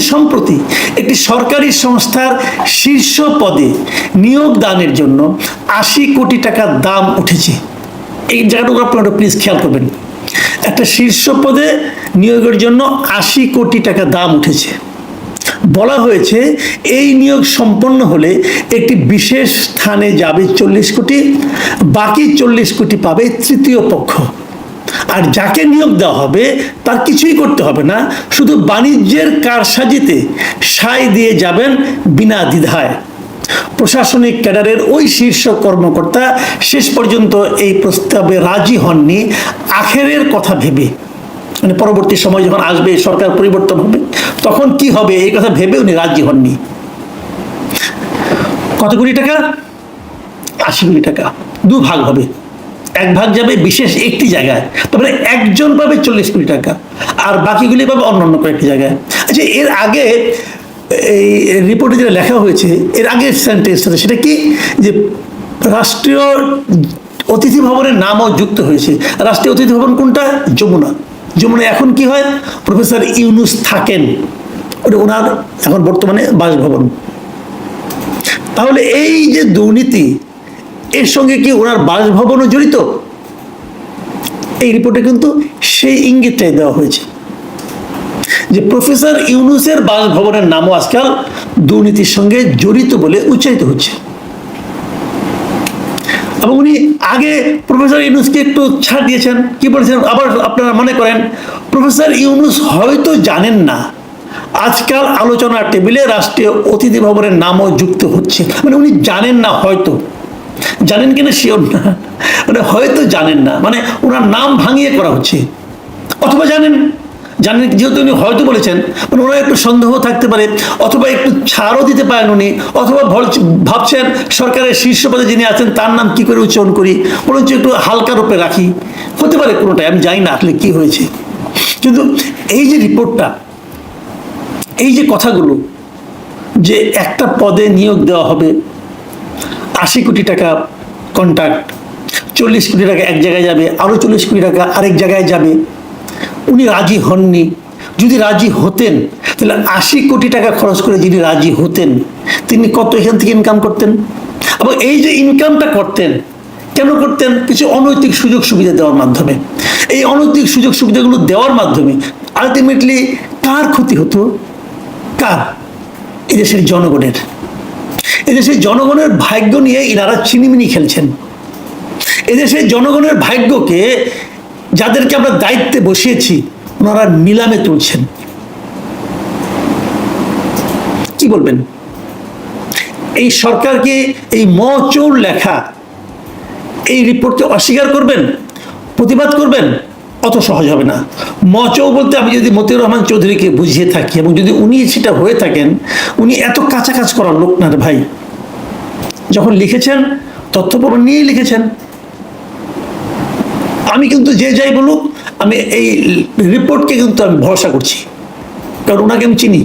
সম্প্রতি একটি সরকারি সংস্থার শীর্ষ পদে নিয়োগ দানের জন্য আশি কোটি টাকা দাম উঠেছে। এই জায়গাটুকু আপনারা প্লিজ খেয়াল করবেন। একটা শীর্ষ পদে নিয়োগের জন্য আশি কোটি টাকা দাম উঠেছে। বলা হয়েছে এই নিয়োগ সম্পন্ন হলে একটি বিশেষ স্থানে যাবে চল্লিশ কোটি, বাকি চল্লিশ কোটি পাবে তৃতীয় পক্ষ। আর যাকে নিয়োগ দেওয়া হবে, তার কিছুই করতে হবে না। শুধু বাণিজ্যের কারসাজিতে সাই দিয়ে যাবেন বিনা দ্বিধায়। প্রশাসনিক ক্যাডারের ওই শীর্ষ কর্মকর্তা শেষ পর্যন্ত এই প্রস্তাবে রাজি হননি। আখেরের কথা ভেবে মানে পরবর্তী সময় যখন আসবে, সরকার পরিবর্তন হবে, তখন কি হবে এই কথা ভেবে উনি রাজি হননি। কত কোটি টাকা? আশি কোটি টাকা। দু ভাগ হবে। এক ভাগ যাবে বিশেষ একটি জায়গায়, তারপরে একজন পাবে চল্লিশ কোটি টাকা, আর বাকিগুলি পাবে অন্য অন্য কয়েকটি জায়গায়। আচ্ছা এর আগে এই রিপোর্টে যেটা লেখা হয়েছে, এর আগে সেন্টেন্সটা সেটা কি? যে রাষ্ট্রীয় অতিথি ভবনের নামও যুক্ত হয়েছে। রাষ্ট্রীয় অতিথি ভবন কোনটা? যমুনা। যমুনা এখন কি হয়? প্রফেসর ইউনুস থাকেন। ওটা ওনার এখন বর্তমানে বাসভবন। তাহলে এই যে দুর্নীতি এর সঙ্গে কি ওনার বাসভবনও জড়িত? এই রিপোর্টে কিন্তু সেই ইঙ্গিতটাই দেওয়া হয়েছে যে প্রফেসর ইউনুসের বাসভবনের নামও আজকাল দুর্নীতির সঙ্গে জড়িত বলে উচ্চারিত হচ্ছে। এবং উনি আগে প্রফেসর ইউনুসকে একটু ছাড় দিয়েছেন। কি বলেছেন? আবার আপনারা মনে করেন, প্রফেসর ইউনুস হয়তো জানেন না, আজকাল আলোচনার টেবিলে রাষ্ট্রীয় অতিথি ভবনের নামও যুক্ত হচ্ছে। মানে উনি জানেন না হয়তো। জানেন কিনা শিওর না। মানে হয়তো জানেন না। মানে ওনার নাম ভাঙিয়ে করা হচ্ছে। অথবা জানেন জানেন যেহেতু উনি হয়তো বলেছেন মানে ওনার একটু সন্দেহ থাকতে পারে, অথবা একটু ছাড়ও দিতে পারেন উনি, অথবা ভাবছেন সরকারের শীর্ষ পদে যিনি আছেন, তার নাম কি করে উচ্চারণ করি বরঞ্চ একটু হালকা রূপে রাখি। হতে পারে কোনোটাই, আমি জানি না আসলে কি হয়েছে। কিন্তু এই যে রিপোর্টটা এই যে কথাগুলো, যে একটা পদে নিয়োগ দেওয়া হবে আশি কোটি টাকা কন্ট্রাক্ট চল্লিশ কোটি টাকা এক জায়গায় যাবে আরও চল্লিশ কোটি টাকা আরেক জায়গায় যাবে। উনি রাজি হননি। যদি রাজি হতেন, তাহলে আশি কোটি টাকা খরচ করে যিনি রাজি হতেন, তিনি কত এখান থেকে ইনকাম করতেন? এবং এই যে ইনকামটা করতেন, কেন করতেন? কিছু অনৈতিক সুযোগ সুবিধা দেওয়ার মাধ্যমে। এই অনৈতিক সুযোগ সুবিধাগুলো দেওয়ার মাধ্যমে আলটিমেটলি কার ক্ষতি হতো? কার? এদেশের জনগণের। এদেশের জনগণের ভাগ্য নিয়ে ইনারা চিনিমিনি খেলছেন। এদেশের জনগণের ভাগ্যকে যাদেরকে আমরা দায়িত্বে বসিয়েছি, ওনারা নিলামে তুলছেন। কি বলবেন? এই সরকারকে এই মচৌর লেখা, এই রিপোর্টকে অস্বীকার করবেন, প্রতিবাদ করবেন, অত সহজ হবে না। মচৌ বলতে আমি যদি মতিউর রহমান চৌধুরীকে বুঝিয়ে থাকি এবং যদি উনি সেটা হয়ে থাকেন, উনি এত কাছাকাছি করার লোক না ভাই। যখন লিখেছেন তথ্য প্রমাণ নিয়েই লিখেছেন। আমি কিন্তু যে যাই বলুক, আমি এই রিপোর্টকে কিন্তু আমি ভরসা করছি। কারণ ওনাকে আমি চিনি।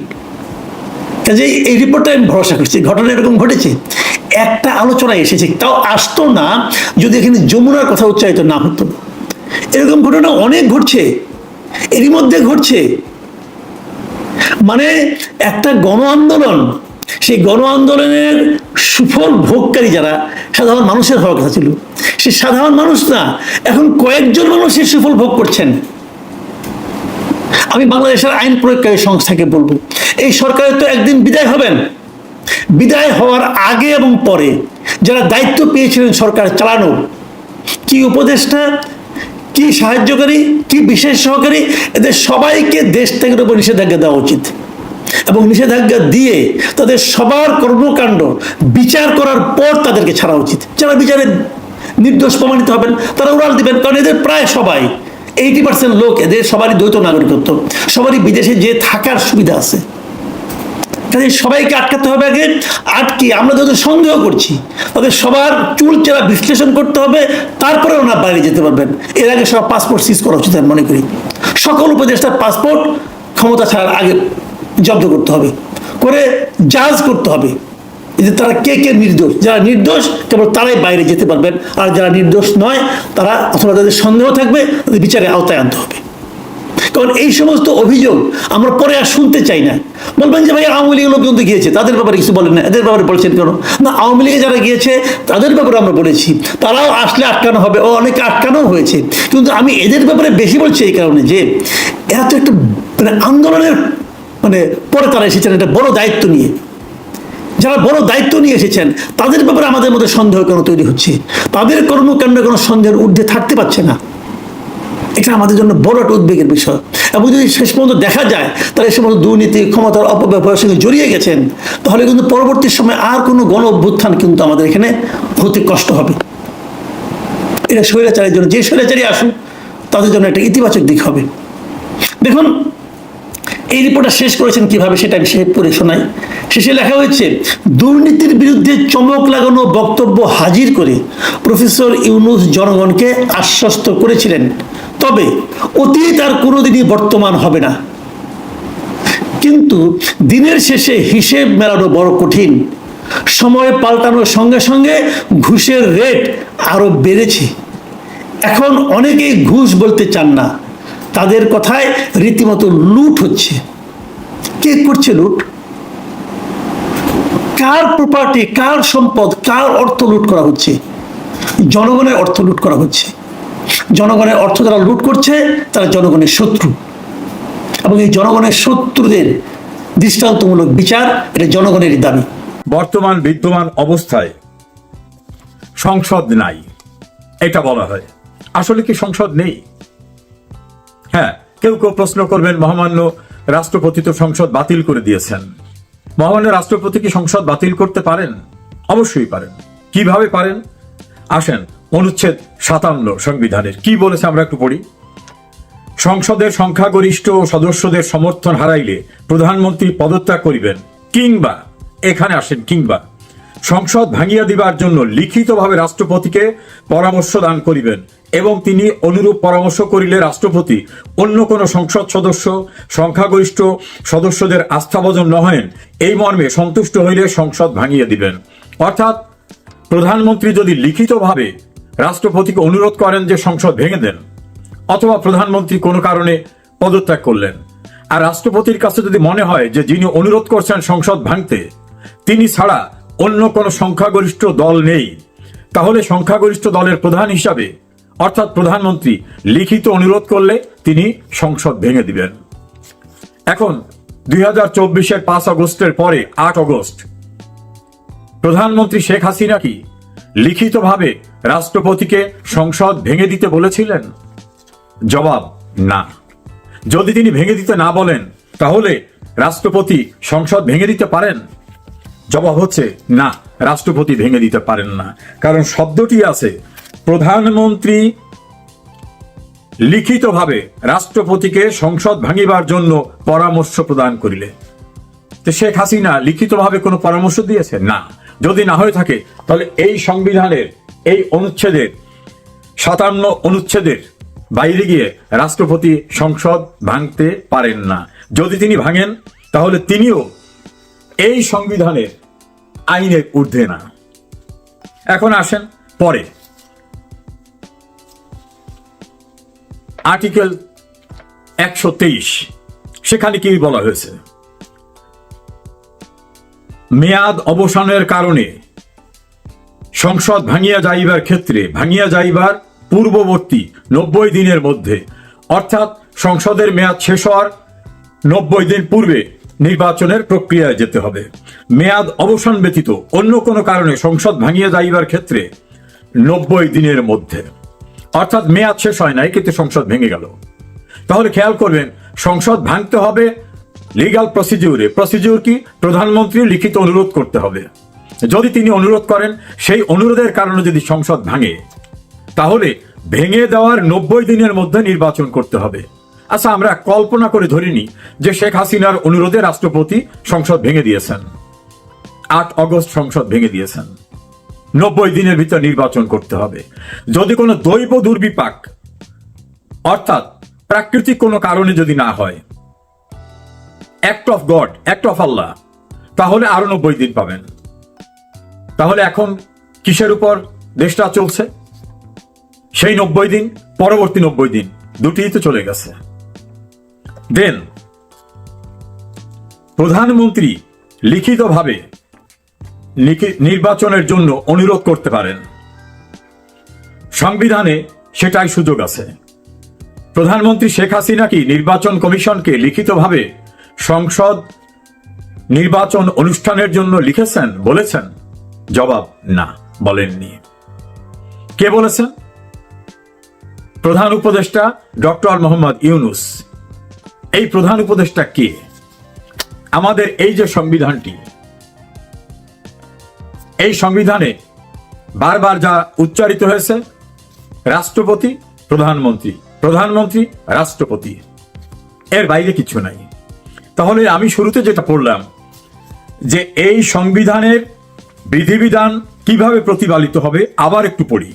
কাজে এই রিপোর্টে আমি ভরসা করছি। ঘটনা এরকম ঘটেছে। একটা আলোচনা এসেছে। তাও আসতো না, যদি এখানে যমুনার কথা উচ্চারিত না হতো। এরকম ঘটনা অনেক ঘটছে। এরই মধ্যে ঘটছে। মানে একটা গণ আন্দোলন সেই গণ আন্দোলনের সুফল ভোগকারী যারা, সাধারণ মানুষের হওয়ার কথা ছিল। সে সাধারণ মানুষ না এখন কয়েকজন মানুষ সেই সুফল ভোগ করছেন। আমি বাংলাদেশের আইন প্রয়োগকারী সংস্থাকে বলব, এই সরকারের তো একদিন বিদায় হবেন। বিদায় হওয়ার আগে এবং পরে যারা দায়িত্ব পেয়েছিলেন সরকার চালানোর কি উপদেষ্টা, কি সাহায্যকারী, কি বিশেষ সহকারী, এদের সবাইকে দেশ থেকে উপর নিষেধাজ্ঞা দেওয়া উচিত। এবং নিষেধাজ্ঞা দিয়ে তাদের সবার কর্মকাণ্ড বিচার করার পর তাদেরকে ছাড়া উচিত। যারা বিচারে নির্দোষ প্রমাণিত হবেন, তারা উড়াল দিবেন, কারণ এদের প্রায় সবাই এইটি পার্সেন্ট লোক এদের সবারই দ্বৈত নাগরিকত্ব, সবারই বিদেশে যে থাকার সুবিধা আছে। কাজে সবাইকে আটকাতে হবে আগে, আটকে আমরা যাদের সন্দেহ করছি, তাদের সবার চুল চেরা বিশ্লেষণ করতে হবে, তারপরে ওনার বাইরে যেতে পারবেন। এর আগে সব পাসপোর্ট সিজ করা উচিত আমি মনে করি। সকল উপদেষ্টার পাসপোর্ট ক্ষমতা ছাড়ার আগে জব্দ করতে হবে। করে জাজ করতে হবে। যে তারা কে কে নির্দোষ? যারা নির্দোষ, কেবল তারাই বাইরে যেতে পারবেন। আর যারা নির্দোষ নয়, তারা অথবা তাদের সন্দেহ থাকবে, তাদের বিচারে আওতায় আনতে হবে। কারণ এই সমস্ত অভিযোগ আমরা পরে আর শুনতে চাই না। বলবেন যে ভাই, আওয়ামী লীগের লোকজন গিয়েছে, তাদের ব্যাপারে কিছু বলেন না। এদের ব্যাপারে বলছেন কেন? না, আওয়ামী লীগে যারা গিয়েছে, তাদের ব্যাপারে আমরা বলেছি। তারাও আসলে আটকানো হবে। ও অনেকে আটকানো হয়েছে। কিন্তু আমি এদের ব্যাপারে বেশি বলছি এই কারণে যে, এরা তো একটা মানে আন্দোলনের মানে পরে তারা এসেছেন একটা বড় দায়িত্ব নিয়ে। যারা বড় দায়িত্ব নিয়ে এসেছেন, তাদের ব্যাপারে আমাদের মধ্যে সন্দেহ কেন তৈরি হচ্ছে? তাদের কর্মকাণ্ড কোনো সন্দেহের ঊর্ধ্বে থাকতে পারছে না। এটা আমাদের জন্য বড় একটা উদ্বেগের বিষয়। এবং যদি শেষ পর্যন্ত দেখা যায় তারা এসে সমস্ত দুর্নীতি, ক্ষমতার অপব্যবহারের সঙ্গে জড়িয়ে গেছেন, তাহলে কিন্তু পরবর্তী সময় আর কোনো গণ অভ্যুত্থান কিন্তু আমাদের এখানে হতে কষ্ট হবে। এটা স্বৈরাচারের জন্য, যে স্বৈরাচারী আসুক, তাদের জন্য একটা ইতিবাচক দিক হবে। দেখুন এই রিপোর্টটা শেষ করেছেন কীভাবে সেটা আমি শেষ পড়ে শোনাই। শেষে লেখা হয়েছে, দুর্নীতির বিরুদ্ধে চমক লাগানো বক্তব্য হাজির করে প্রফেসর ইউনুস জনগণকে আশ্বস্ত করেছিলেন। তবে অতীত আর কোনোদিনই বর্তমান হবে না। কিন্তু দিনের শেষে হিসেব মেলানো বড় কঠিন। সময় পাল্টানোর সঙ্গে সঙ্গে ঘুষের রেট আরও বেড়েছে। এখন অনেকেই ঘুষ বলতে চান না। তাদের কথায় রীতিমতো লুট হচ্ছে। কে করছে লুট? কার প্রপার্টি কার সম্পদ, কার অর্থ লুট করা হচ্ছে? জনগণের অর্থ লুট করা হচ্ছে। জনগণের অর্থ যারা লুট করছে, তারা জনগণের শত্রু। এবং এই জনগণের শত্রুদের দৃষ্টান্তমূলক বিচার, এটা জনগণেরই দাবি। বর্তমান বিদ্যমান অবস্থায় সংসদ নাই, এটা বলা হয়। আসলে কি সংসদ নেই? হ্যাঁ কেউ কেউ প্রশ্ন করবেন, মহামান্য রাষ্ট্রপতি তো সংসদ বাতিল করে দিয়েছেন। মহামান্য রাষ্ট্রপতি কি সংসদ বাতিল করতে পারেন? অবশ্যই পারেন। কীভাবে পারেন? আসেন, অনুচ্ছেদ সাতান্ন সংবিধানের। কি বলেছে আমরা একটু পড়ি। সংসদের সংখ্যাগরিষ্ঠ সদস্যদের সমর্থন হারাইলে প্রধানমন্ত্রী পদত্যাগ করিবেন, কিংবা, এখানে আসেন, কিংবা, সংসদ ভাঙিয়া দিবার জন্য লিখিতভাবে রাষ্ট্রপতিকে পরামর্শ দান করিবেন এবং তিনি অনুরূপ পরামর্শ করিলে রাষ্ট্রপতি অন্য কোন সংসদ সদস্য, সংখ্যাগরিষ্ঠ সদস্যদের আস্থাভজন নহেন, এই মর্মে সন্তুষ্ট হইলে সংসদ ভাঙিয়ে দিবেন। অর্থাৎ, প্রধানমন্ত্রী যদি লিখিতভাবে রাষ্ট্রপতিকে অনুরোধ করেন যে সংসদ ভেঙে দেন, অথবা প্রধানমন্ত্রী কোনো কারণে পদত্যাগ করলেন, আর রাষ্ট্রপতির কাছে যদি মনে হয় যে যিনি অনুরোধ করছেন সংসদ ভাঙতে, তিনি ছাড়া অন্য কোনো সংখ্যাগরিষ্ঠ দল নেই, তাহলে সংখ্যাগরিষ্ঠ দলের প্রধান হিসাবে অর্থাৎ প্রধানমন্ত্রী লিখিত অনুরোধ করলে তিনি সংসদ ভেঙে দিবেন। এখন দুই হাজার চব্বিশের পাঁচ আগস্টের পরে আট আগস্ট, প্রধানমন্ত্রী শেখ হাসিনা কি লিখিতভাবে রাষ্ট্রপতিকে সংসদ ভেঙে দিতে বলেছিলেন? জবাব, না। যদি তিনি ভেঙে দিতে না বলেন, তাহলে রাষ্ট্রপতি সংসদ ভেঙে দিতে পারেন? জবাব হচ্ছে, না, রাষ্ট্রপতি ভেঙে দিতে পারেন না। কারণ শব্দটি আছে প্রধানমন্ত্রী লিখিতভাবে রাষ্ট্রপতিকে সংসদ ভাঙিবার জন্য পরামর্শ প্রদান করিলে। তো শেখ হাসিনা লিখিতভাবে কোনো পরামর্শ দিয়েছে না। যদি না হয়ে থাকে, তাহলে এই সংবিধানের এই অনুচ্ছেদের, সাতান্ন অনুচ্ছেদের বাইরে গিয়ে রাষ্ট্রপতি সংসদ ভাঙতে পারেন না। যদি তিনি ভাঙেন, তাহলে তিনিও এই সংবিধানের আইনের ঊর্ধ্বে না। এখন আসেন পরে। আর্টিকেল একশো তেইশ। সেখানে কি বলা হয়েছে? মেয়াদ অবসানের কারণে সংসদ ভাঙিয়া যাইবার ক্ষেত্রে, ভাঙিয়া যাইবার পূর্ববর্তী নব্বই দিনের মধ্যে, অর্থাৎ সংসদের মেয়াদ শেষ হওয়ার নব্বই দিন পূর্বে নির্বাচনের প্রক্রিয়ায় যেতে হবে। মেয়াদ অবসান ব্যতীত অন্য কোনো কারণে সংসদ ভাঙিয়া যাইবার ক্ষেত্রে নব্বই দিনের মধ্যে। অর্থাৎ মেয়াদ শেষ হয় নাই, কিন্তু সংসদ ভেঙে গেল। তাহলে খেয়াল করবেন, সংসদ ভাঙতে হবে লিগাল প্রসিডিউরে প্রসিডিউর কি? প্রধানমন্ত্রী লিখিত অনুরোধ করতে হবে। যদি তিনি অনুরোধ করেন, সেই অনুরোধের কারণে যদি সংসদ ভাঙে, তাহলে ভেঙে দেওয়ার নব্বই দিনের মধ্যে নির্বাচন করতে হবে। আচ্ছা আমরা কল্পনা করে ধরিনি যে শেখ হাসিনার অনুরোধে রাষ্ট্রপতি সংসদ ভেঙে দিয়েছেন। আট অগস্ট সংসদ ভেঙে দিয়েছেন। নব্বই দিনের ভিতর নির্বাচন করতে হবে। যদি কোনো দৈব দুর্বিপাক, অর্থাৎ প্রাকৃতিক কোনো কারণে যদি না হয় act of God act of Allah তাহলে আরও নব্বই দিন পাবেন। তাহলে এখন কিসের উপর দেশটা চলছে? সেই নব্বই দিন, পরবর্তী নব্বই দিন, দুটিই তো চলে গেছে। দেন প্রধানমন্ত্রী লিখিতভাবে লিখি- নির্বাচনের জন্য অনুরোধ করতে পারেন। সংবিধানে সেটাই সুযোগ আছে। প্রধানমন্ত্রী শেখ হাসিনা কি নির্বাচন কমিশনকে লিখিতভাবে সংসদ নির্বাচন অনুষ্ঠানের জন্য লিখেছেন, বলেছেন? জবাব না, বলেননি। কে বলেছেন? প্রধান উপদেষ্টা ডক্টর মোহাম্মদ ইউনুস। এই প্রধান উপদেষ্টা কে? আমাদের এই যে সংবিধানটি এই সংবিধানে বারবার যা উচ্চারিত হয়েছে, রাষ্ট্রপতি, প্রধানমন্ত্রী প্রধানমন্ত্রী, রাষ্ট্রপতি, এর বাইরে কিছু নাই। তাহলে আমি শুরুতে যেটা পড়লাম, যে এই সংবিধানের বিধিবিধান কীভাবে প্রতিপালিত হবে, আবার একটু পড়ি।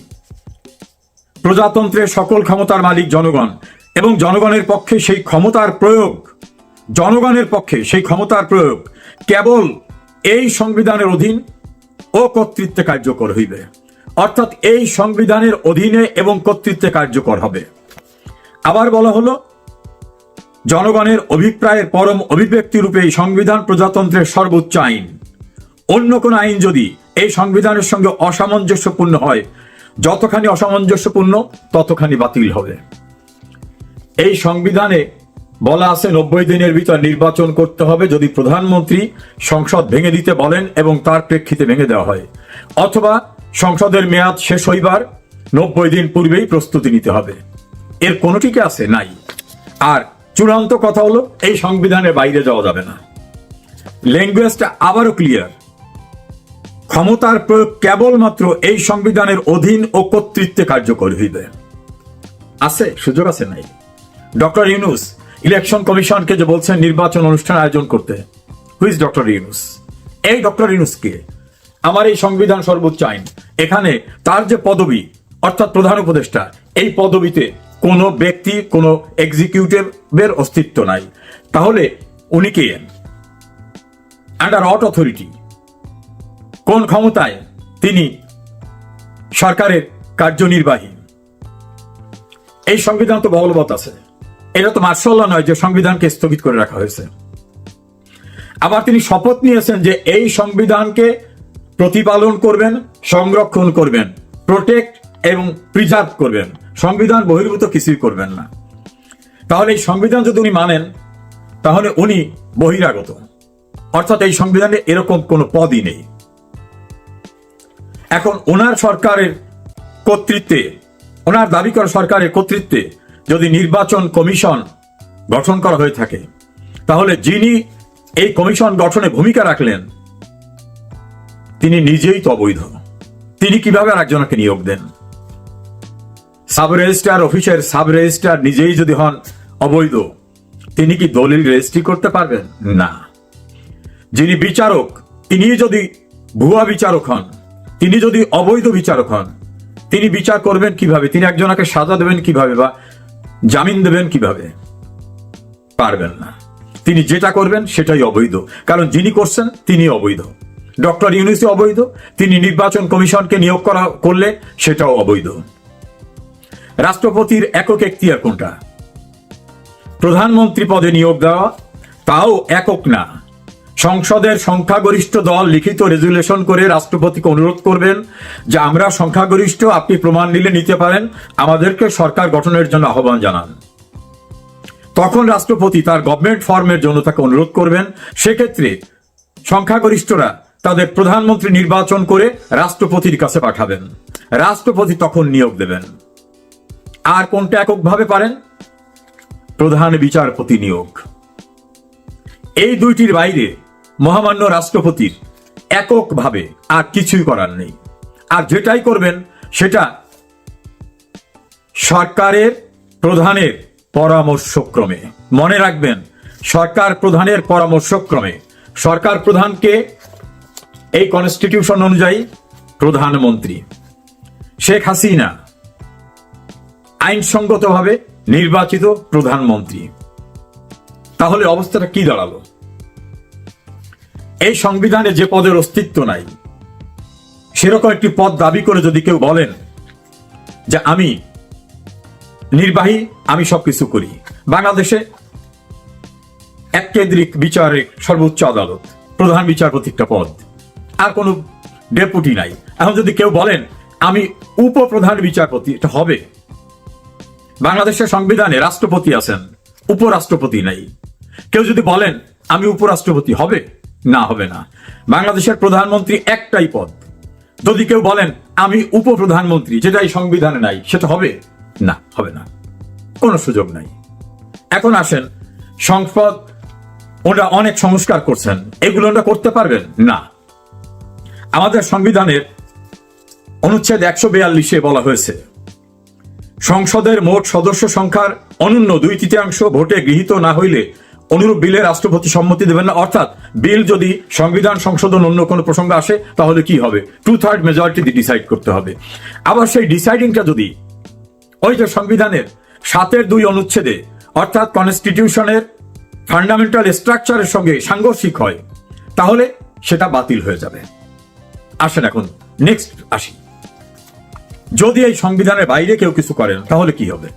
প্রজাতন্ত্রের সকল ক্ষমতার মালিক জনগণ এবং জনগণের পক্ষে সেই ক্ষমতার প্রয়োগ, জনগণের পক্ষে সেই ক্ষমতার প্রয়োগ কেবল এই সংবিধানের অধীন ও কর্তৃত্বে কার্যকর হইবে। অর্থাৎ এই সংবিধানের অধীনে এবং কর্তৃত্বে কার্যকর হবে। আবার বলা হলো, জনগণের অভিপ্রায়ের পরম অভিব্যক্তি রূপে এই সংবিধান প্রজাতন্ত্রের সর্বোচ্চ আইন। অন্য কোন আইন যদি এই সংবিধানের সঙ্গে অসামঞ্জস্যপূর্ণ হয়, যতখানি অসামঞ্জস্যপূর্ণ ততখানি বাতিল হবে। এই সংবিধানে বলা আছে, নব্বই দিনের ভিতর নির্বাচন করতে হবে যদি প্রধানমন্ত্রী সংসদ ভেঙে দিতে বলেন এবং তার প্রেক্ষিতে ভেঙে দেওয়া হয়। অথবা সংসদের মেয়াদ শেষ হইবার নব্বই দিন পূর্বেই প্রস্তুতি নিতে হবে। এর কোনোটিকে আছে? নাই। আর চূড়ান্ত কথা হলো, এই সংবিধানের বাইরে যাওয়া যাবে না। ল্যাঙ্গুয়েজটা আবারও ক্লিয়ার ক্ষমতার প্রয়োগ কেবলমাত্র এই সংবিধানের অধীন ও কর্তৃত্বে কার্যকর হইবে। আছে? সুযোগ আছে? নাই। ডক্টর ইউনুস ইলেকশন কমিশনকে যে বলছেন নির্বাচন অনুষ্ঠান আয়োজন করতে। হুইজ ডক্টর ইউনুস এই ডক্টর ইউনুস কে? আমার এই সংবিধান সর্বোচ্চ আইন। এখানে তার যে পদবি, অর্থাৎ প্রধান উপদেষ্টা, এই পদবিতে কোনো ব্যক্তি, কোনো এক্সিকিউটিভের অস্তিত্ব নাই। তাহলে উনি কে? আন্ডার অট অথরিটি কোন ক্ষমতায় তিনি সরকারের কার্যনির্বাহী? এই সংবিধান তো বলবৎ আছে। এটা তো মার্শাল্লাহ নয় যে সংবিধানকে স্থগিত করে রাখা হয়েছে। আবার তিনি শপথ নিয়েছেন যে এই সংবিধানকে প্রতিপালন করবেন, সংরক্ষণ করবেন প্রোটেক্ট এবং প্রিজার্ভ করবেন। সংবিধান বহির্ভূত কিছুই করবেন না। তাহলে এই সংবিধান যদি উনি মানেন, তাহলে উনি বহিরাগত। অর্থাৎ এই সংবিধানে এরকম কোনো পদই নেই। এখন ওনার সরকারের কর্তৃত্বে, ওনার দাবি করা সরকারের কর্তৃত্বে যদি নির্বাচন কমিশন গঠন করা হয়ে থাকে, তাহলে যিনি এই কমিশন গঠনে ভূমিকা রাখলেন, তিনি নিজেই তো অবৈধ। তিনি কীভাবে আর একজনকে নিয়োগ দেন? সাব রেজিস্ট্রার অফিসের সাব রেজিস্ট্রার নিজেই যদি হন অবৈধ, তিনি কি দলিল রেজিস্ট্রি করতে পারবেন? না। যিনি বিচারক, তিনি যদি ভুয়া বিচারক হন, তিনি যদি অবৈধ বিচারক হন, তিনি বিচার করবেন কীভাবে? তিনি একজনকে সাজা দেবেন কীভাবে বা জামিন দেবেন কীভাবে? পারবেন না। তিনি যেটা করবেন সেটাই অবৈধ। কারণ যিনি করছেন, তিনি অবৈধ। ডক্টর ইউনুসি অবৈধ। তিনি নির্বাচন কমিশনকে নিয়োগ করা, করলে সেটাও অবৈধ। রাষ্ট্রপতির একক এখতিয়ার কোনটা? প্রধানমন্ত্রী পদে নিয়োগ দেওয়া, তাও একক না। সংসদের সংখ্যাগরিষ্ঠ দল লিখিত রেজুলেশন করে রাষ্ট্রপতিকে অনুরোধ করবেন যে আমরা সংখ্যাগরিষ্ঠ, আপনি প্রমাণ নিলে নিতে পারেন। আমাদেরকে সরকার গঠনের জন্য আহ্বান জানান। তখন রাষ্ট্রপতি তার গভর্নমেন্ট ফর্মের জন্য তাকে অনুরোধ করবেন। সেক্ষেত্রে সংখ্যাগরিষ্ঠরা তাদের প্রধানমন্ত্রী নির্বাচন করে রাষ্ট্রপতির কাছে পাঠাবেন। রাষ্ট্রপতি তখন নিয়োগ দেবেন। আর কোনটা এককভাবে পারেন? প্রধান বিচারপতি নিয়োগ। এই দুইটির বাইরে মহামান্য রাষ্ট্রপতির এককভাবে আর কিছুই করার নেই। আর যেটাই করবেন, সেটা সরকারের প্রধানের পরামর্শক্রমে। মনে রাখবেন, সরকার প্রধানের পরামর্শক্রমে। সরকার প্রধানকে এই কনস্টিটিউশন অনুযায়ী প্রধানমন্ত্রী। শেখ হাসিনা আইনসঙ্গতভাবে নির্বাচিত প্রধানমন্ত্রী। তাহলে অবস্থাটা কি দাঁড়াল? এই সংবিধানে যে পদের অস্তিত্ব নাই, সেরকম একটি পদ দাবি করে যদি কেউ বলেন যে আমি নির্বাহী, আমি সবকিছু করি। বাংলাদেশে এক কেন্দ্রিক বিচারিক সর্বোচ্চ আদালত, প্রধান বিচারপতি একটা পদ। আর কোনো ডেপুটি নাই। এখন যদি কেউ বলেন, আমি উপপ্রধান বিচারপতি, এটা হবে। বাংলাদেশের সংবিধানে রাষ্ট্রপতি আছেন, উপরাষ্ট্রপতি নাই। কেউ যদি বলেন, আমি উপরাষ্ট্রপতি হবে? না হবে না। বাংলাদেশের প্রধানমন্ত্রী একটাই পদ। যদি কেউ বলেন, আমি উপপ্রধানমন্ত্রী যেটা এই সংবিধানে নাই, সেটা হবে? না হবে না। কোনো সুযোগ নাই। এখন আসেন, সংসদ ওরা অনেক সংস্কার করছেন। এগুলো ওরা করতে পারবেন? না। আমাদের সংবিধানের অনুচ্ছেদ একশো বিয়াল্লিশে বলা হয়েছে, সংসদের মোট সদস্য সংখ্যার অনন্য দুই তৃতীয়াংশ ভোটে গৃহীত না হইলে অনুরূপ বিলে রাষ্ট্রপতি সম্মতি দেবেন না। অর্থাৎ বিল যদি সংবিধান সংশোধন অন্য কোনো প্রসঙ্গ আসে, তাহলে কি হবে? টু থার্ড মেজরিটি দিয়ে ডিসাইড করতে হবে। আবার সেই ডিসাইডিংটা যদি ওই যে সংবিধানের সাতের দুই অনুচ্ছেদে, অর্থাৎ কনস্টিটিউশনের ফান্ডামেন্টাল স্ট্রাকচারের সঙ্গে সাংঘর্ষিক হয়, তাহলে সেটা বাতিল হয়ে যাবে। আসেন এখন নেক্সট আসি। যদি এই সংবিধানের বাইরে কেউ কিছু করেন, তাহলে কি হবে?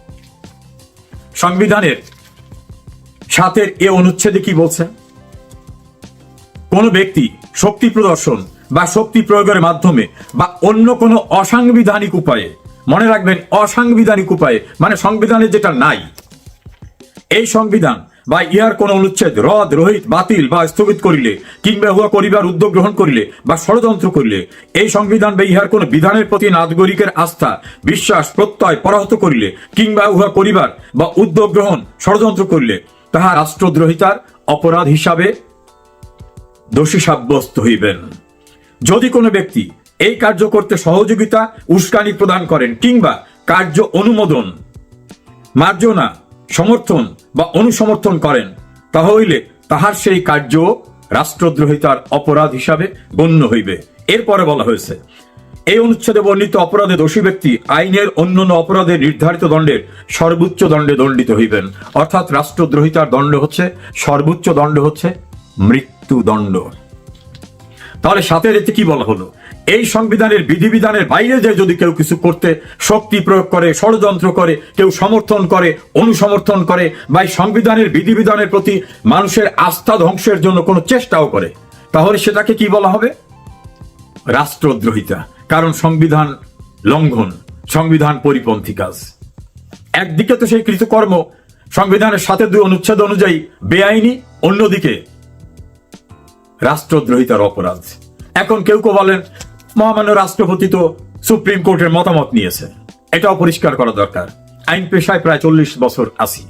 সংবিধানের সাতের এ অনুচ্ছেদে কি বলছে? কোন ব্যক্তি শক্তি প্রদর্শন বা শক্তি প্রয়োগের মাধ্যমে বা অন্য কোনো অসাংবিধানিক উপায়ে, মনে রাখবেন অসাংবিধানিক উপায়ে মানে সংবিধানে যেটা নাই, এই সংবিধান বা ইহার কোন অনুচ্ছেদ, রদ, রহিত, বাতিল বা স্থগিত করিলে কিংবা উহা করিবার উদ্যোগ গ্রহণ করিলে বা ষড়যন্ত্র করিলে, এই সংবিধান বা ইহার কোন বিধানের প্রতি নাগরিকের আস্থা, বিশ্বাস, প্রত্যয় পরাহত করিলে কিংবা উহা করিবার বা উদ্যোগ গ্রহণ, ষড়যন্ত্র করিলে তাহা রাষ্ট্রদ্রোহিতার অপরাধ হিসাবে দোষী সাব্যস্ত হইবেন। যদি কোনো ব্যক্তি এই কার্য করতে সহযোগিতা, উস্কানি প্রদান করেন কিংবা কার্য অনুমোদন, মার্জনা, সমর্থন বা অনুসমর্থন করেন, তাহলে তাহার সেই কার্য রাষ্ট্রদ্রোহিতার অপরাধ হিসাবে গণ্য হইবে। এরপরে বলা হয়েছে এই অনুচ্ছেদে বর্ণিত অপরাধে দোষী ব্যক্তি আইনের অন্যান্য অপরাধে নির্ধারিত দণ্ডের সর্বোচ্চ দণ্ডে দণ্ডিত হইবেন। অর্থাৎ রাষ্ট্রদ্রোহিতার দণ্ড হচ্ছে, সর্বোচ্চ দণ্ড হচ্ছে মৃত্যুদণ্ড। তাহলে সাথের এতে কি বলা হলো? এই সংবিধানের বিধিবিধানের বাইরে যে যদি কেউ কিছু করতে শক্তি প্রয়োগ করে, ষড়যন্ত্র করে, কেউ সমর্থন করে, অনুসমর্থন করে, বা এই সংবিধানের বিধিবিধানের প্রতি মানুষের আস্থা ধ্বংসের জন্য কোনো চেষ্টাও করে, তাহলে সেটাকে কি বলা হবে? রাষ্ট্রদ্রোহিতা। কারণ সংবিধান লঙ্ঘন, সংবিধান পরিপন্থী কাজ। একদিকে তো সেই কৃতকর্ম, সংবিধানের সাথে দুই অনুচ্ছেদ অনুযায়ী বেআইনি, অন্যদিকে রাষ্ট্রদ্রোহিতার অপরাধ। এখন কেউ কেউ বলেন, মহামান্য রাষ্ট্রপতি তো সুপ্রিম কোর্টের মতামত নিয়েছে এটাও পরিষ্কার করা দরকার। আইন পেশায় প্রায় চল্লিশ বছর আছি।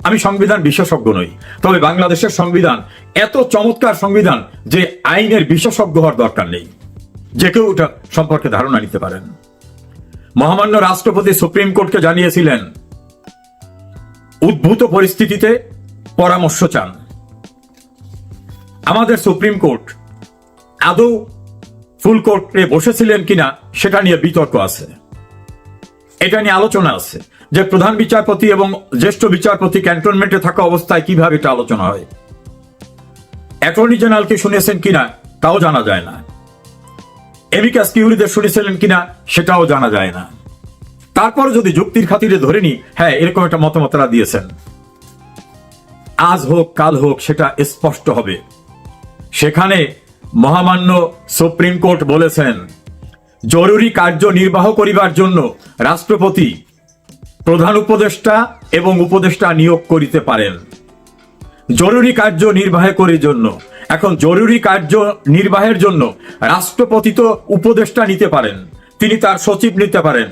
আমি সংবিধান বিশেষজ্ঞ নই, তবে বাংলাদেশের সংবিধান, এত চমৎকার সংবিধান যে আইনের বিশেষজ্ঞ হওয়ার দরকার নেই। যে কেউ এটা সম্পর্কে ধারণা নিতে পারেন। মহামান্য রাষ্ট্রপতি সুপ্রিম কোর্টকে জানিয়েছিলেন, উদ্ভূত পরিস্থিতিতে পরামর্শ চান। আমাদের সুপ্রিম কোর্ট আদৌ ফুল কোর্টে বসেছিলেন কিনা সেটা নিয়ে বিতর্ক আছে। এটা নিয়ে আলোচনা আছে যে প্রধান বিচারপতি এবং জ্যেষ্ঠ বিচারপতি ক্যান্টনমেন্টে থাকা অবস্থায় কীভাবে এটা আলোচনা হয়। অ্যাটর্নি জেনারেলকে শুনেছেন কিনা তাও জানা যায় না। এমিকাস কিউরিদের শুনেছিলেন কিনা সেটাও জানা যায় না। তারপরে যদি যুক্তির খাতিরে ধরে নি হ্যাঁ এরকম একটা মতামতরা দিয়েছেন। আজ হোক, কাল হোক, সেটা স্পষ্ট হবে। সেখানে মহামান্য সুপ্রিম কোর্ট বলেছেন, জরুরি কার্য নির্বাহ করিবার জন্য রাষ্ট্রপতি, প্রধান উপদেষ্টা এবং উপদেষ্টা নিয়োগ করিতে পারেন। জরুরি কার্য নির্বাহ করার জন্য এখন জরুরি কার্য নির্বাহের জন্য রাষ্ট্রপতি তো উপদেষ্টা নিতে পারেন, তিনি তার সচিব নিতে পারেন।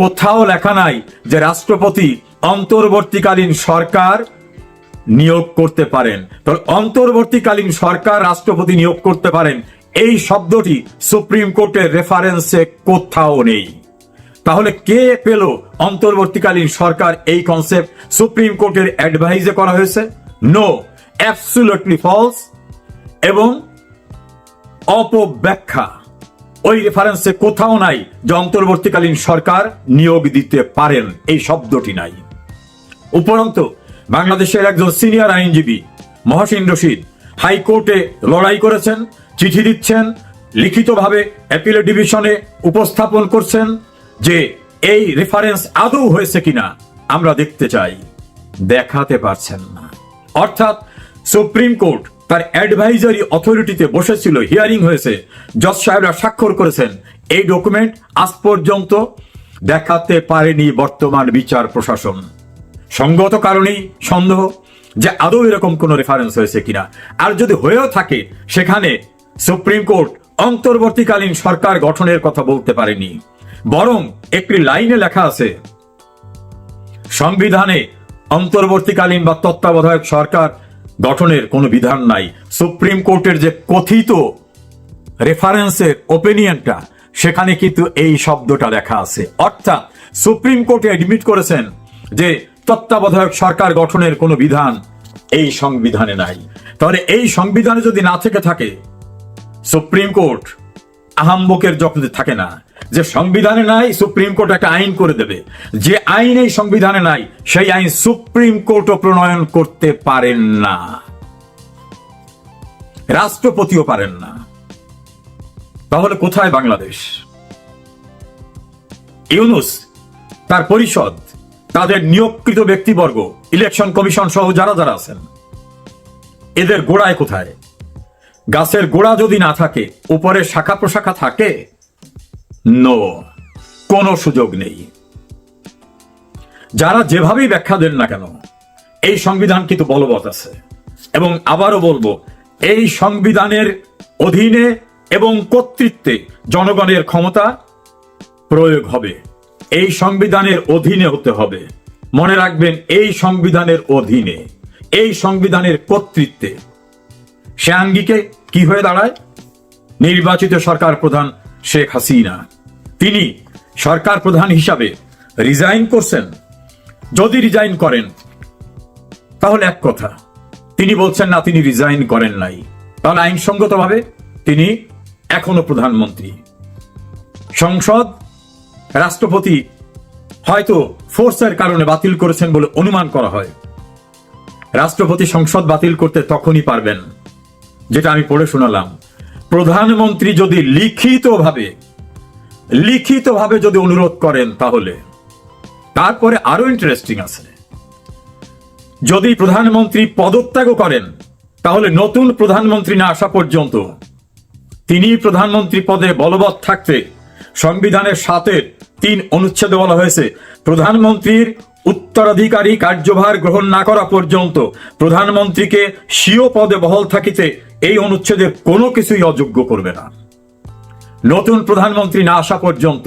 কোথাও লেখা নাই যে রাষ্ট্রপতি অন্তর্বর্তীকালীন সরকার নিয়োগ করতে পারেন। তবে অন্তর্বর্তীকালীন সরকার রাষ্ট্রপতি নিয়োগ করতে পারেন, এই শব্দটি সুপ্রিম কোর্টের রেফারেন্সে কোথাও নেই। তাহলে কে পেল অন্তর্বর্তীকালীন সরকার এই কনসেপ্ট সুপ্রিম কোর্টের অ্যাডভাইজে করা হয়েছে? নো অ্যাবসুলটলি ফলস এবং অপব্যাখ্যা। ওই রেফারেন্সে কোথাও নাই যে অন্তর্বর্তীকালীন সরকার নিয়োগ দিতে পারেন। এই শব্দটি নাই। উপরন্তু, বাংলাদেশের একজন সিনিয়র আইনজীবী, মহসিন রশিদ, হাইকোর্টে লড়াই করেছেন, চিঠি দিচ্ছেন, লিখিতভাবে অ্যাপিলে ডিভিশনে উপস্থাপন করছেন যে এই রেফারেন্স আদৌ হয়েছে কিনা আমরা দেখতে চাই। দেখাতে পারছেন না। অর্থাৎ সুপ্রিম কোর্ট তার অ্যাডভাইজারি অথরিটিতে বসেছিল হিয়ারিং হয়েছে। জজ সাহেবরা স্বাক্ষর করেছেন। এই ডকুমেন্ট আজ পর্যন্ত দেখাতে পারেনি বর্তমান বিচার প্রশাসন। সঙ্গত কারণেই সন্দেহ যে আদৌ এরকম কোন রেফারেন্স হয়েছে কিনা। আর যদি হয়েও থাকে, সেখানে সুপ্রিম কোর্ট অন্তর্বর্তীকালীন সরকার গঠনের কথা বলতে পারেনি। বরং একটি লাইনে লেখা আছে, সংবিধানে অন্তর্বর্তীকালীন বা তত্ত্বাবধায়ক সরকার গঠনের কোনো বিধান নাই। সুপ্রিম কোর্টের যে কথিত রেফারেন্সের ওপিনিয়নটা সেখানে কিন্তু এই শব্দটা লেখা আছে। অর্থাৎ সুপ্রিম কোর্টে অ্যাডমিট করেছেন যে তত্ত্বাবধায়ক সরকার গঠনের কোনো বিধান এই সংবিধানে নাই। তাহলে এই সংবিধানে যদি না থেকে থাকে, সুপ্রিম কোর্ট আহাম্বকের যখন থাকে না। যে সংবিধানে নাই, সুপ্রিম কোর্ট একটা আইন করে দেবে। যে আইন এই সংবিধানে নাই, সেই আইন সুপ্রিম কোর্টও প্রণয়ন করতে পারেন না। রাষ্ট্রপতিও পারেন না। তাহলে কোথায় বাংলাদেশ? ইউনুস, তার পরিষদ, তাদের নিয়োগকৃত ব্যক্তিবর্গ, ইলেকশন কমিশন সহ যারা যারা আছেন, এদের গোড়ায় কোথায়? গাছের গোড়া যদি না থাকে, উপরে শাখা প্রশাখা থাকে? নো, কোনো সুযোগ নেই। যারা যেভাবেই ব্যাখ্যা দেন না কেন, এই সংবিধান কিন্তু বলবৎ আছে। এবং আবারও বলব, এই সংবিধানের অধীনে এবং কর্তৃত্বে জনগণের ক্ষমতা প্রয়োগ হবে। এই সংবিধানের অধীনে হতে হবে। মনে রাখবেন, এই সংবিধানের অধীনে, এই সংবিধানের কর্তৃত্বে। সে আঙ্গিকে কি হয়ে দাঁড়ায়? নির্বাচিত সরকার প্রধান শেখ হাসিনা। তিনি সরকার প্রধান হিসাবে রিজাইন করছেন। যদি রিজাইন করেন, তাহলে এক কথা, তিনি বলছেন, না, তিনি রিজাইন করেন নাই। তাহলে আইনসঙ্গতভাবে তিনি এখনও প্রধানমন্ত্রী। সংসদ, রাষ্ট্রপতি হয়তো ফোর্সের কারণে বাতিল করেছেন বলে অনুমান করা হয়। রাষ্ট্রপতি সংসদ বাতিল করতে তখনই পারবেন। যেটা আমি পড়ে শোনালাম। প্রধানমন্ত্রী যদি লিখিতভাবে লিখিতভাবে যদি অনুরোধ করেন তাহলে, তারপরে আরও ইন্টারেস্টিং আছে। যদি প্রধানমন্ত্রী পদত্যাগও করেন, তাহলে নতুন প্রধানমন্ত্রী না আসা পর্যন্ত, তিনি প্রধানমন্ত্রী পদে বলবৎ থাকতে সংবিধানের সাতের তিন অনুচ্ছেদে বলা হয়েছে, প্রধানমন্ত্রীর উত্তরাধিকারী কার্যভার গ্রহণ না করা পর্যন্ত প্রধানমন্ত্রীকে স্বীয় পদে বহল থাকিতে এই অনুচ্ছেদের কোনো কিছুই অযোগ্য করবে না। নতুন প্রধানমন্ত্রী না আসা পর্যন্ত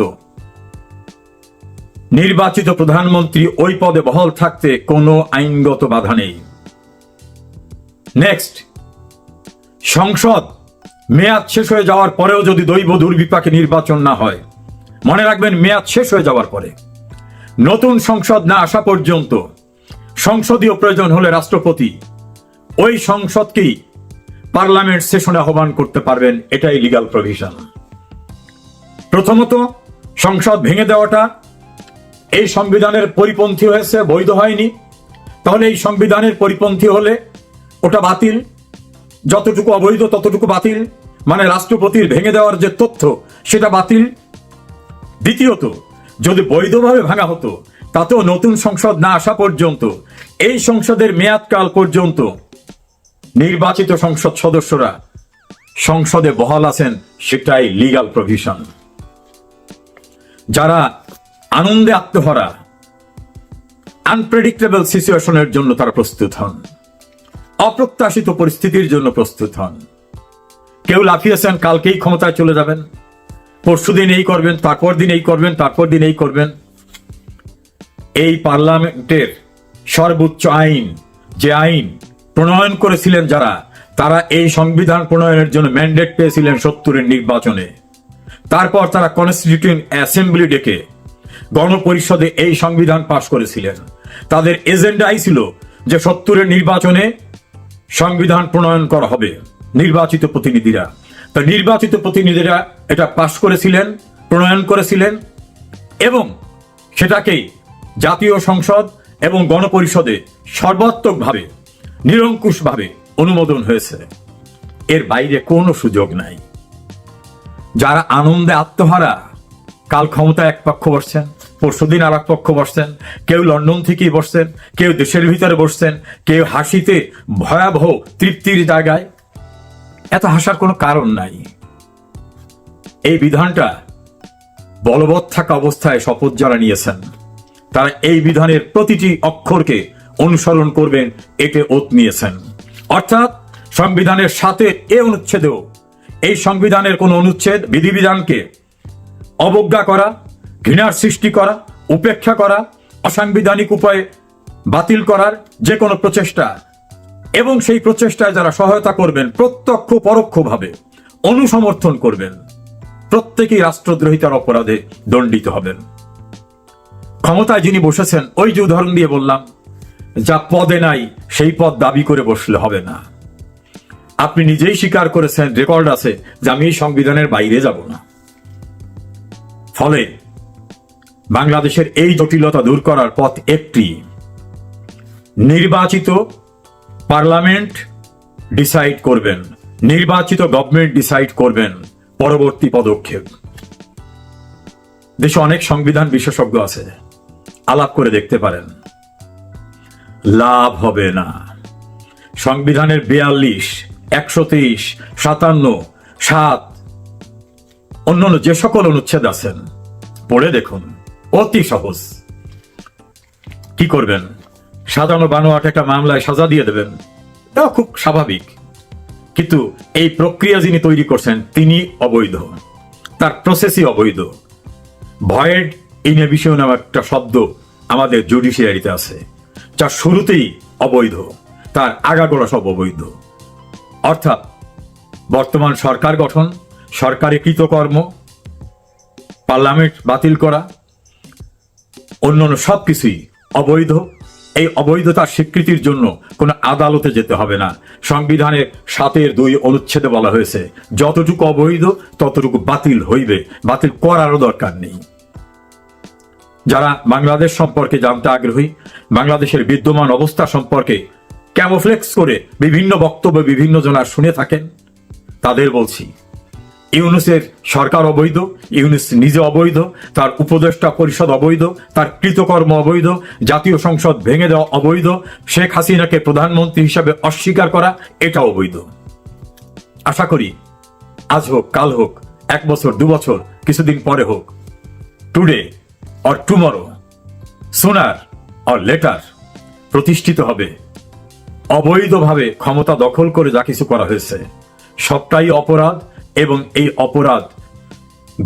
নির্বাচিত প্রধানমন্ত্রী ওই পদে বহাল থাকতে কোনো আইনগত বাধা নেই। নেক্সট সংসদ মেয়াদ শেষ হয়ে যাওয়ার পরেও যদি দৈব দুর্বিপাকে নির্বাচন না হয়, মনে রাখবেন মেয়াদ শেষ হয়ে যাওয়ার পরে। নতুন সংসদ না আসা পর্যন্ত সংসদীয় প্রয়োজন হলে রাষ্ট্রপতি ওই সংসদকেই পার্লামেন্ট সেশনে আহ্বান করতে পারবেন, এটাই লিগাল প্রভিশন প্রথমত, সংসদ ভেঙে দেওয়াটা, এই সংবিধানের পরিপন্থী হয়েছে, বৈধ হয়নি। তাহলে এই সংবিধানের পরিপন্থী হলে ওটা বাতিল। যতটুকু অবৈধ, ততটুকু বাতিল। মানে রাষ্ট্রপতির ভেঙে দেওয়ার যে তথ্য, সেটা বাতিল। দ্বিতীয়ত, যদি বৈধভাবে ভাঙা হতো, তাতেও নতুন সংসদ না আসা পর্যন্ত, এই সংসদের মেয়াদকাল পর্যন্ত নির্বাচিত সংসদ সদস্যরা সংসদে বহাল আছেন সেটাই লিগাল প্রভিশন যারা আনন্দে আত্মহরা আনপ্রেডিক্টেবল সিচুয়েশনের জন্য তারা প্রস্তুত হন। অপ্রত্যাশিত পরিস্থিতির জন্য প্রস্তুত হন। কেউ লাফিয়েছেন, কালকেই ক্ষমতায় চলে যাবেন। পরশু দিন এই করবেন, তারপর দিন এই করবেন, তারপর দিন এই করবেন। এই পার্লামেন্টের সর্বোচ্চ আইন, যে আইন প্রণয়ন করেছিলেন যারা, তারা এই সংবিধান প্রণয়নের জন্য ম্যান্ডেট পেয়েছিলেন সত্তরের নির্বাচনে। তারপর তারা কনস্টিটিউটিং অ্যাসেম্বলি ডেকে গণপরিষদে এই সংবিধান পাশ করেছিলেন। তাদের এজেন্ডাই ছিল যে সত্তরের নির্বাচনে সংবিধান প্রণয়ন করা হবে, নির্বাচিত প্রতিনিধিরা। তা নির্বাচিত প্রতিনিধিরা এটা পাশ করেছিলেন, প্রণয়ন করেছিলেন এবং সেটাকেই জাতীয় সংসদ এবং গণপরিষদে সর্বাত্মকভাবে নিরঙ্কুশভাবে অনুমোদন হয়েছে। এর বাইরে কোনো সুযোগ নাই। যারা আনন্দে আত্মহারা, কাল ক্ষমতা এক পক্ষ বসছেন পরশুদিন আর এক পক্ষ বসছেন, কেউ লন্ডন থেকেই বসছেন, কেউ দেশের ভিতরে বসছেন, কেউ হাসিতে ভয়াবহ তৃপ্তির জায়গায়, এত হাসার কোনো কারণ নাই। এই বিধানটা বলবৎ থাকা অবস্থায় শপথ যারা নিয়েছেন, তারা এই বিধানের প্রতিটি অক্ষরকে অনুসরণ করবেন এতে ওত নিয়েছেন। অর্থাৎ সংবিধানের সাথে এ অনুচ্ছেদেও এই সংবিধানের কোন অনুচ্ছেদ বিধিবিধানকে অবজ্ঞা করা, ঘৃণার সৃষ্টি করা, উপেক্ষা করা, অসাংবিধানিক উপায়ে বাতিল করার যে কোনো প্রচেষ্টা এবং সেই প্রচেষ্টায় যারা সহায়তা করবেন প্রত্যক্ষ পরোক্ষভাবে অনুসমর্থন করবেন, প্রত্যেকেই রাষ্ট্রদ্রোহিতার অপরাধে দণ্ডিত হবেন। ক্ষমতায় যিনি বসেছেন, ওই যে উদাহরণ দিয়ে বললাম যা পদে নাই, সেই পদ দাবি করে বসলে হবে না। আপনি নিজেই স্বীকার করেছেন, রেকর্ড আছে যে আমি সংবিধানের বাইরে যাব না। ফলে বাংলাদেশের এই জটিলতা দূর করার পথ একটি, নির্বাচিত পার্লামেন্ট ডিসাইড করবেন, নির্বাচিত গভর্নমেন্ট ডিসাইড করবেন পরবর্তী পদক্ষেপ। দেশে অনেক সংবিধান বিশেষজ্ঞ আছে, আলাপ করে দেখতে পারেন। লাভ হবে না। সংবিধানের বিয়াল্লিশ, একশো তেইশ, সাতান্ন, সাত, অন্যান্য যে সকল অনুচ্ছেদ আছেন, পড়ে দেখুন। অতি সহজ। কি করবেন? সাজানো বানোয়াট একটা মামলায় সাজা দিয়ে দেবেন। এটাও খুব স্বাভাবিক। কিন্তু এই প্রক্রিয়া যিনি তৈরি করছেন, তিনি অবৈধ। তার প্রসেসই অবৈধ। ভয়েড ইনহিবিশন একটা শব্দ আমাদের জুডিশিয়ারিতে আছে। যা শুরুতেই অবৈধ, তার আগাগোড়া সব অবৈধ। অর্থাৎ বর্তমান সরকার গঠন, সরকারি কৃতকর্ম, পার্লামেন্ট বাতিল করা, অন্যান্য সবকিছুই অবৈধ। এই অবৈধতার স্বীকৃতির জন্য কোনো আদালতে যেতে হবে না। সংবিধানের সাতের দুই অনুচ্ছেদে বলা হয়েছে, যতটুকু অবৈধ, ততটুকু বাতিল হইবে। বাতিল করারও দরকার নেই। যারা বাংলাদেশ সম্পর্কে জানতে আগ্রহী, বাংলাদেশের বিদ্যমান অবস্থা সম্পর্কে ক্যামোফ্লেক্স করে বিভিন্ন বক্তব্য বিভিন্ন জনার শুনে থাকেন, তাদের বলছি, ইউনুসের সরকার অবৈধ, ইউনুস নিজে অবৈধ, তার উপদেষ্টা পরিষদ অবৈধ, তার কৃতকর্ম অবৈধ, জাতীয় সংসদ ভেঙে দেওয়া অবৈধ, শেখ হাসিনাকে প্রধানমন্ত্রী হিসাবে অস্বীকার করা এটা অবৈধ। আশা করি, আজ হোক, কাল হোক, এক বছর, দু বছর, কিছুদিন পরে হোক। Today or tomorrow sooner or later প্রতিষ্ঠিত হবে। অবৈধভাবে ক্ষমতা দখল করে যা কিছু করা হয়েছে, সবটাই অপরাধ এবং এই অপরাধ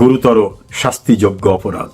গুরুতর শাস্তিযোগ্য অপরাধ।